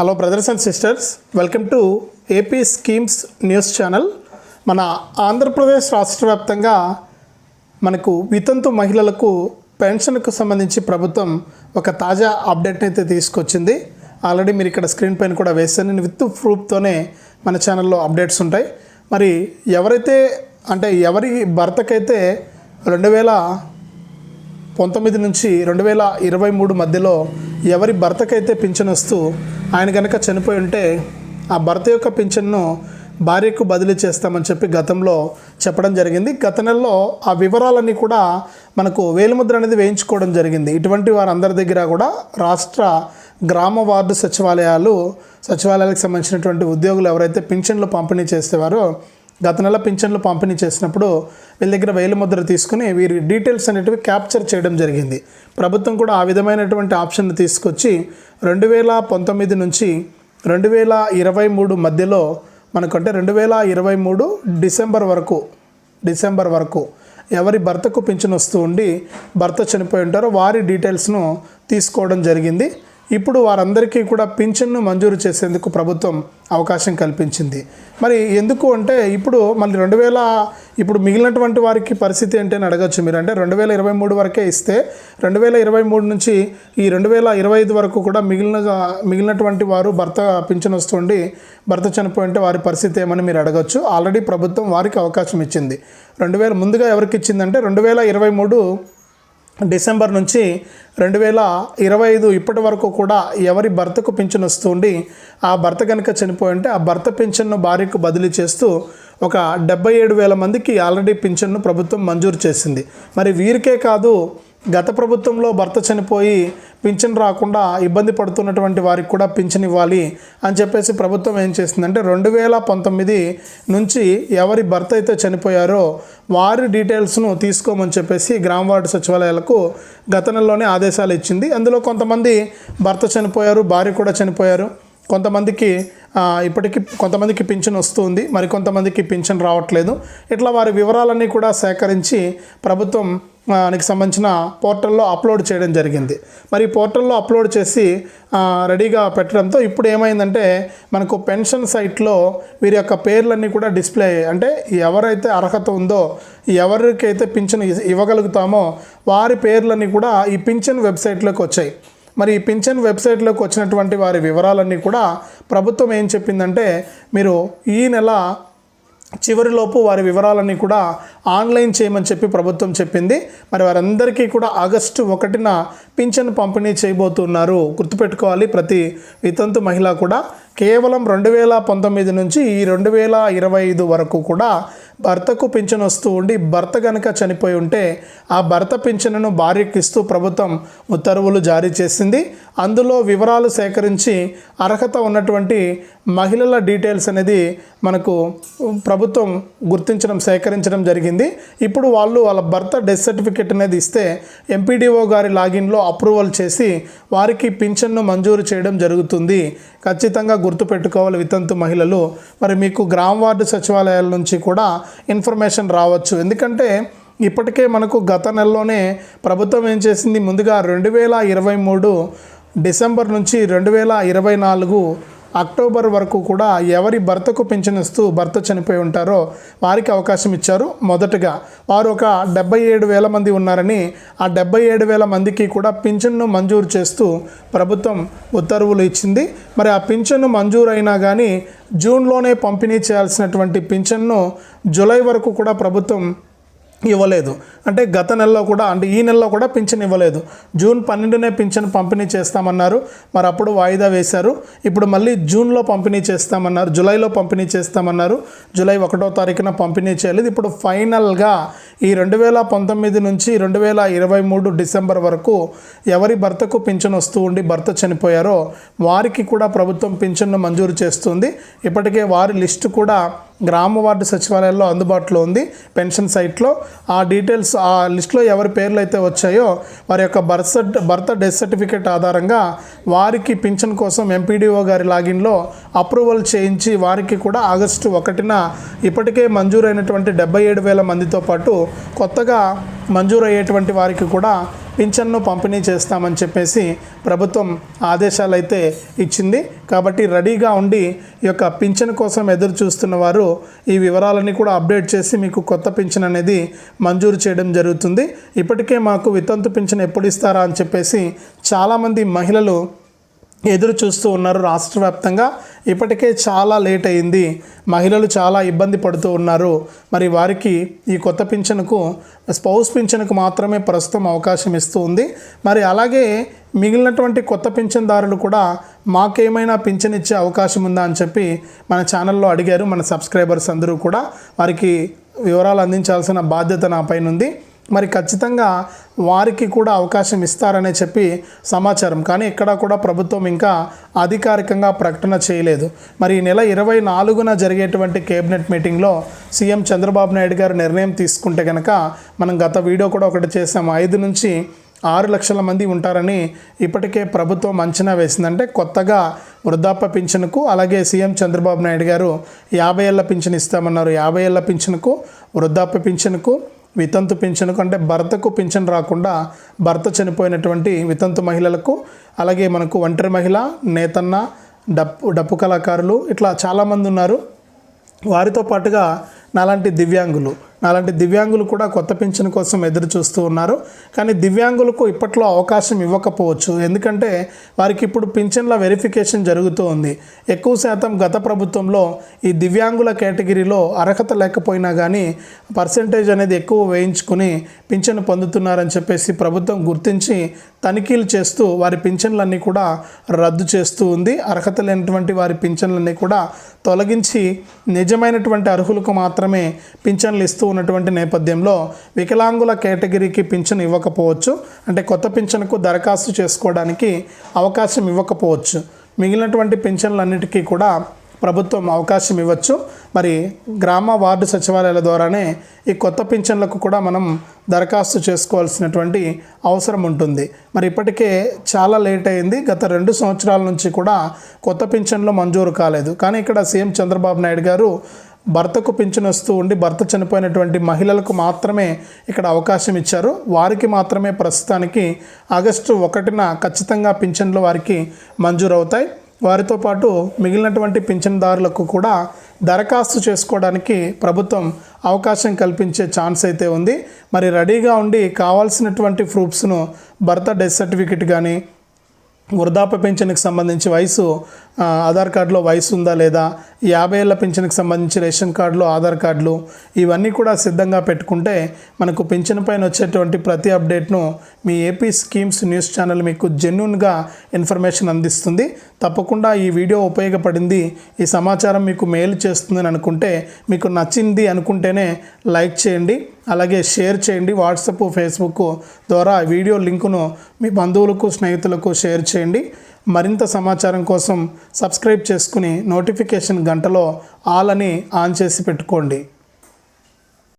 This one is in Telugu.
Hello brothers and sisters welcome to AP schemes news channel మన ఆంధ్రప్రదేశ్ రాష్ట్ర వ్యాప్తంగా మనకు వితంతు మహిళలకు పెన్షన్కు సంబంధించి ప్రభుత్వం ఒక తాజా అప్డేట్ అయితే తీసుకొచ్చింది. ఆల్రెడీ మీరు ఇక్కడ స్క్రీన్ పైన కూడా వేసాను విత్ ప్రూఫ్తోనే మన ఛానల్లో అప్డేట్స్ ఉంటాయి. మరి ఎవరైతే అంటే ఎవరి భర్తకైతే రెండు వేల పంతొమ్మిది నుంచి రెండు వేల ఇరవై మూడు మధ్యలో ఎవరి భర్తకైతే పింఛన్ వస్తూ ఆయన కనుక చనిపోయి ఉంటే ఆ భర్త యొక్క పింఛన్ను భార్యకు బదిలీ చేస్తామని చెప్పి గతంలో చెప్పడం జరిగింది. గత నెలలో ఆ వివరాలన్నీ కూడా మనకు వేలిముద్ర అనేది వేయించుకోవడం జరిగింది. ఇటువంటి వారందరి దగ్గర కూడా రాష్ట్ర గ్రామ వార్డు సచివాలయాలు సచివాలయాలకు సంబంధించినటువంటి ఉద్యోగులు ఎవరైతే పింఛన్లు పంపిణీ చేసేవారో గత నెల పింఛన్లు పంపిణీ చేసినప్పుడు వీళ్ళ దగ్గర వేలు ముద్ర తీసుకుని వీరి డీటెయిల్స్ అనేటివి క్యాప్చర్ చేయడం జరిగింది. ప్రభుత్వం కూడా ఆ విధమైనటువంటి ఆప్షన్ తీసుకొచ్చి రెండు వేల పంతొమ్మిది నుంచి రెండు వేల ఇరవై మూడు మధ్యలో మనకంటే రెండు వేల ఇరవై మూడు డిసెంబర్ వరకు డిసెంబర్ వరకు ఎవరి భర్తకు పింఛన్ వస్తూ ఉండి భర్త చనిపోయి ఉంటారో వారి డీటెయిల్స్ను తీసుకోవడం జరిగింది. ఇప్పుడు వారందరికీ కూడా పింఛన్ను మంజూరు చేసేందుకు ప్రభుత్వం అవకాశం కల్పించింది. మరి ఎందుకు అంటే ఇప్పుడు మళ్ళీ రెండు వేల ఇప్పుడు మిగిలినటువంటి వారికి పరిస్థితి ఏంటి అని అడగచ్చు మీరు. అంటే రెండు వేల ఇరవై మూడు వరకే ఇస్తే రెండు వేల ఇరవై మూడు నుంచి ఈ రెండు వేల ఇరవై ఐదు వరకు కూడా మిగిలిన మిగిలినటువంటి వారు భర్త పింఛన్ వస్తుండి భర్త చనిపోయి ఉంటే వారి పరిస్థితి ఏమని మీరు అడగచ్చు. ఆల్రెడీ ప్రభుత్వం వారికి అవకాశం ఇచ్చింది. రెండు వేల ముందుగా ఎవరికి ఇచ్చిందంటే రెండు వేల ఇరవై మూడు డిసెంబర్ నుంచి రెండు వేల ఇరవై ఐదు ఇప్పటి వరకు కూడా ఎవరి భర్తకు పింఛన్ వస్తుండి ఆ భర్త కనుక చనిపోయి ఉంటే ఆ భర్త పింఛన్ను భార్యకు బదిలీ చేస్తూ ఒక డెబ్బై ఏడు వేల మందికి ఆల్రెడీ పింఛన్ను ప్రభుత్వం మంజూరు చేసింది. మరి వీరికే కాదు గత ప్రభుత్వంలో భర్త చనిపోయి పింఛన్ రాకుండా ఇబ్బంది పడుతున్నటువంటి వారికి కూడా పింఛన్ ఇవ్వాలి అని చెప్పేసి ప్రభుత్వం ఏం చేసిందంటే రెండు వేల పంతొమ్మిది నుంచి ఎవరి భర్త అయితే చనిపోయారో వారి డీటెయిల్స్ను తీసుకోమని చెప్పేసి గ్రామ వార్డు సచివాలయాలకు గత నెలలోనే ఆదేశాలు ఇచ్చింది. అందులో కొంతమంది భర్త చనిపోయారు భార్య కూడా చనిపోయారు. కొంతమందికి ఇప్పటికీ కొంతమందికి పింఛన్ వస్తుంది మరి కొంతమందికి పింఛన్ రావట్లేదు. ఇట్లా వారి వివరాలన్నీ కూడా సేకరించి ప్రభుత్వం దానికి సంబంధించిన పోర్టల్లో అప్లోడ్ చేయడం జరిగింది. మరి పోర్టల్లో అప్లోడ్ చేసి రెడీగా పెట్టడంతో ఇప్పుడు ఏమైందంటే మనకు పెన్షన్ సైట్లో వీరి యొక్క పేర్లన్నీ కూడా డిస్ప్లే అయ్యాయి. అంటే ఎవరైతే అర్హత ఉందో ఎవరికైతే పింఛన్ ఇవ్వగలుగుతామో వారి పేర్లన్నీ కూడా ఈ పింఛన్ వెబ్సైట్లోకి వచ్చాయి. మరి ఈ పింఛన్ వెబ్సైట్లోకి వచ్చినటువంటి వారి వివరాలన్నీ కూడా ప్రభుత్వం ఏం చెప్పిందంటే మీరు ఈ నెల చివరిలోపు వారి వివరాలన్నీ కూడా ఆన్లైన్ చేయమని చెప్పి ప్రభుత్వం చెప్పింది. మరి వారందరికీ కూడా ఆగస్టు ఒకటిన పింఛన్ పంపిణీ చేయబోతున్నారు. గుర్తుపెట్టుకోవాలి ప్రతి వితంతు మహిళ కూడా కేవలం రెండు వేల పంతొమ్మిది నుంచి ఈ రెండు వేల ఇరవై ఐదు వరకు కూడా భర్తకు పింఛను వస్తూ ఉండి భర్త కనుక చనిపోయి ఉంటే ఆ భర్త పింఛనును భార్యకి ఇస్తూ ప్రభుత్వం ఉత్తర్వులు జారీ చేసింది. అందులో వివరాలు సేకరించి అర్హత ఉన్నటువంటి మహిళల డీటెయిల్స్ అనేది మనకు ప్రభుత్వం గుర్తించడం సేకరించడం జరిగింది. ఇప్పుడు వాళ్ళు వాళ్ళ భర్త డెత్ సర్టిఫికేట్ అనేది ఇస్తే ఎంపీడీఓ గారి లాగిన్లో అప్రూవల్ చేసి వారికి పింఛన్ను మంజూరు చేయడం జరుగుతుంది. ఖచ్చితంగా గుర్తుపెట్టుకోవాలి వితంతు మహిళలు. మరి మీకు గ్రామ వార్డు సచివాలయాల నుంచి కూడా ఇన్ఫర్మేషన్ రావచ్చు. ఎందుకంటే ఇప్పటికే మనకు గత నెలలోనే ప్రభుత్వం ఏం చేసింది? ముందుగా రెండు వేల ఇరవై మూడు డిసెంబర్ నుంచి రెండు వేల ఇరవై నాలుగు అక్టోబర్ వరకు కూడా ఎవరి భర్తకు పింఛన్ ఇస్తూ భర్త చనిపోయి ఉంటారో వారికి అవకాశం ఇచ్చారు మొదటగా. వారు ఒక డెబ్బై ఏడు వేల మంది ఉన్నారని ఆ డెబ్బై ఏడు వేల మందికి కూడా పింఛన్ను మంజూరు చేస్తూ ప్రభుత్వం ఉత్తర్వులు ఇచ్చింది. మరి ఆ పింఛన్ను మంజూరు అయినా కానీ జూన్లోనే పంపిణీ చేయాల్సినటువంటి పింఛన్ను జూలై వరకు కూడా ప్రభుత్వం ఇవ్వలేదు. అంటే గత నెలలో కూడా అంటే ఈ నెలలో కూడా పింఛన్ ఇవ్వలేదు. జూన్ పన్నెండునే పింఛన్ పంపిణీ చేస్తామన్నారు. మరి అప్పుడు వాయిదా వేశారు. ఇప్పుడు మళ్ళీ జూన్లో పంపిణీ చేస్తామన్నారు. జూలైలో పంపిణీ చేస్తామన్నారు. జూలై ఒకటో తారీఖున పంపిణీ చేయలేదు. ఇప్పుడు ఫైనల్గా ఈ రెండు వేల పంతొమ్మిది నుంచి రెండు వేల ఇరవై మూడు డిసెంబర్ వరకు ఎవరి భర్తకు పింఛన్ వస్తూ ఉండి భర్త చనిపోయారో వారికి కూడా ప్రభుత్వం పింఛన్ను మంజూరు చేస్తుంది. ఇప్పటికే వారి లిస్టు కూడా గ్రామ వార్డు సచివాలయాల్లో అందుబాటులో ఉంది. పెన్షన్ సైట్లో ఆ డీటెయిల్స్ ఆ లిస్ట్లో ఎవరి పేర్లు అయితే వచ్చాయో వారి యొక్క బర్త్ సర్ట్ భర్త డెత్ సర్టిఫికేట్ ఆధారంగా వారికి పింఛన్ కోసం ఎంపీడీఓ గారి లాగిన్లో అప్రూవల్ చేయించి వారికి కూడా ఆగస్టు ఒకటిన ఇప్పటికే మంజూరైనటువంటి డెబ్బై ఏడు వేల మందితో పాటు కొత్తగా మంజూరు అయ్యేటువంటి వారికి కూడా పింఛన్ను పంపిణీ చేస్తామని చెప్పేసి ప్రభుత్వం ఆదేశాలు అయితే ఇచ్చింది. కాబట్టి రెడీగా ఉండి ఈ యొక్క పింఛన్ కోసం ఎదురు చూస్తున్న వారు ఈ వివరాలన్నీ కూడా అప్డేట్ చేసి మీకు కొత్త పింఛన్ అనేది మంజూరు చేయడం జరుగుతుంది. ఇప్పటికే మాకు వితంతు పింఛన్ ఎప్పుడు ఇస్తారా అని చెప్పేసి చాలామంది మహిళలు ఎదురు చూస్తూ ఉన్నారు రాష్ట్ర వ్యాప్తంగా. ఇప్పటికే చాలా లేట్ అయింది. మహిళలు చాలా ఇబ్బంది పడుతూ ఉన్నారు. మరి వారికి ఈ కొత్త పింఛన్కు స్పౌస్ పింఛన్కు మాత్రమే ప్రస్తుతం అవకాశం ఇస్తూ ఉంది. మరి అలాగే మిగిలినటువంటి కొత్త పింఛన్దారులు కూడా మాకేమైనా పింఛన్ ఇచ్చే అవకాశం ఉందా అని చెప్పి మన ఛానల్లో అడిగారు మన సబ్స్క్రైబర్స్ అందరూ కూడా. వారికి వివరాలు అందించాల్సిన బాధ్యత నా పైన ఉంది మరి ఖచ్చితంగా వారికి కూడా అవకాశం ఇస్తారనే చెప్పి సమాచారం. కానీ ఇక్కడ కూడా ప్రభుత్వం ఇంకా అధికారికంగా ప్రకటన చేయలేదు. మరి ఈ నెల ఇరవై నాలుగున జరిగేటువంటి కేబినెట్ మీటింగ్లో సీఎం చంద్రబాబు నాయుడు గారు నిర్ణయం తీసుకుంటే కనుక మనం గత వీడియో కూడా ఒకటి చేసాం ఐదు నుంచి ఆరు లక్షల మంది ఉంటారని ఇప్పటికే ప్రభుత్వం అంచనా వేసిందంటే కొత్తగా వృద్ధాప్య పింఛన్కు అలాగే సీఎం చంద్రబాబు నాయుడు గారు యాభై ఏళ్ళ పింఛన్ ఇస్తామన్నారు. యాభై ఏళ్ళ పింఛన్కు వృద్ధాప్య పింఛన్కు వితంతు పింఛను కంటే భర్తకు పింఛన్ రాకుండా భర్త చనిపోయినటువంటి వితంతు మహిళలకు అలాగే మనకు ఒంటరి మహిళ నేతన్న డప్పు డప్పు కళాకారులు ఇట్లా చాలామంది ఉన్నారు. వారితో పాటుగా నాలాంటి దివ్యాంగులు అలాంటి దివ్యాంగులు కూడా కొత్త పింఛన్ కోసం ఎదురు చూస్తూ ఉన్నారు. కానీ దివ్యాంగులకు ఇప్పట్లో అవకాశం ఇవ్వకపోవచ్చు. ఎందుకంటే వారికి ఇప్పుడు పింఛన్ల వెరిఫికేషన్ జరుగుతూ ఉంది. ఎక్కువ శాతం గత ప్రభుత్వంలో ఈ దివ్యాంగుల కేటగిరీలో అర్హత లేకపోయినా కానీ పర్సంటేజ్ అనేది ఎక్కువ వేయించుకుని పింఛన్ పొందుతున్నారని చెప్పేసి ప్రభుత్వం గుర్తించి తనిఖీలు చేస్తూ వారి పింఛన్లన్నీ కూడా రద్దు చేస్తూ ఉంది. అర్హత లేనటువంటి వారి పింఛన్లన్నీ కూడా తొలగించి నిజమైనటువంటి అర్హులకు మాత్రమే పింఛన్లు ఇస్తూ ఉన్నటువంటి నేపథ్యంలో వికలాంగుల కేటగిరీకి పింఛను ఇవ్వకపోవచ్చు. అంటే కొత్త పింఛన్కు దరఖాస్తు చేసుకోవడానికి అవకాశం ఇవ్వకపోవచ్చు. మిగిలినటువంటి పింఛన్లన్నిటికీ కూడా ప్రభుత్వం అవకాశం ఇవ్వచ్చు. మరి గ్రామ వార్డు సచివాలయాల ద్వారానే ఈ కొత్త పింఛన్లకు కూడా మనం దరఖాస్తు చేసుకోవాల్సినటువంటి అవసరం ఉంటుంది. మరి ఇప్పటికే చాలా లేట్ అయింది. గత రెండు సంవత్సరాల నుంచి కూడా కొత్త పింఛన్లు మంజూరు కాలేదు. కానీ ఇక్కడ సీఎం చంద్రబాబు నాయుడు గారు భర్తకు పింఛను వస్తూ ఉండి భర్త చనిపోయినటువంటి మహిళలకు మాత్రమే ఇక్కడ అవకాశం ఇచ్చారు. వారికి మాత్రమే ప్రస్తుతానికి ఆగస్టు ఒకటిన ఖచ్చితంగా పింఛన్లు వారికి మంజూరు అవుతాయి వారితో పాటు మిగిలినటువంటి పింఛన్దారులకు కూడా దరఖాస్తు చేసుకోవడానికి ప్రభుత్వం అవకాశం కల్పించే ఛాన్స్ అయితే ఉంది. మరి రెడీగా ఉండి కావాల్సినటువంటి ప్రూఫ్స్ను భర్త డెత్ సర్టిఫికెట్ కానీ వృద్ధాప్య పింఛన్కి సంబంధించి వయసు ఆధార్ కార్డులో వయసు ఉందా లేదా యాభై ఏళ్ళ పింఛన్కి సంబంధించి రేషన్ కార్డులు ఆధార్ కార్డులు ఇవన్నీ కూడా సిద్ధంగా పెట్టుకుంటే మనకు పింఛన్ పైన వచ్చేటువంటి ప్రతి అప్డేట్ను మీ ఏపీ స్కీమ్స్ న్యూస్ ఛానల్ మీకు జెన్యున్గా ఇన్ఫర్మేషన్ అందిస్తుంది. తప్పకుండా ఈ వీడియో ఉపయోగపడింది ఈ సమాచారం మీకు మేలు చేస్తుందని అనుకుంటే మీకు నచ్చింది అనుకుంటేనే లైక్ చేయండి. అలాగే షేర్ చేయండి. వాట్సప్ ఫేస్బుక్ ద్వారా వీడియో లింకును మీ బంధువులకు స్నేహితులకు షేర్ చేయండి. మరింత సమాచారం కోసం సబ్స్క్రైబ్ చేసుకుని నోటిఫికేషన్ గంటలో ఆల్ అని ఆన్ చేసి పెట్టుకోండి.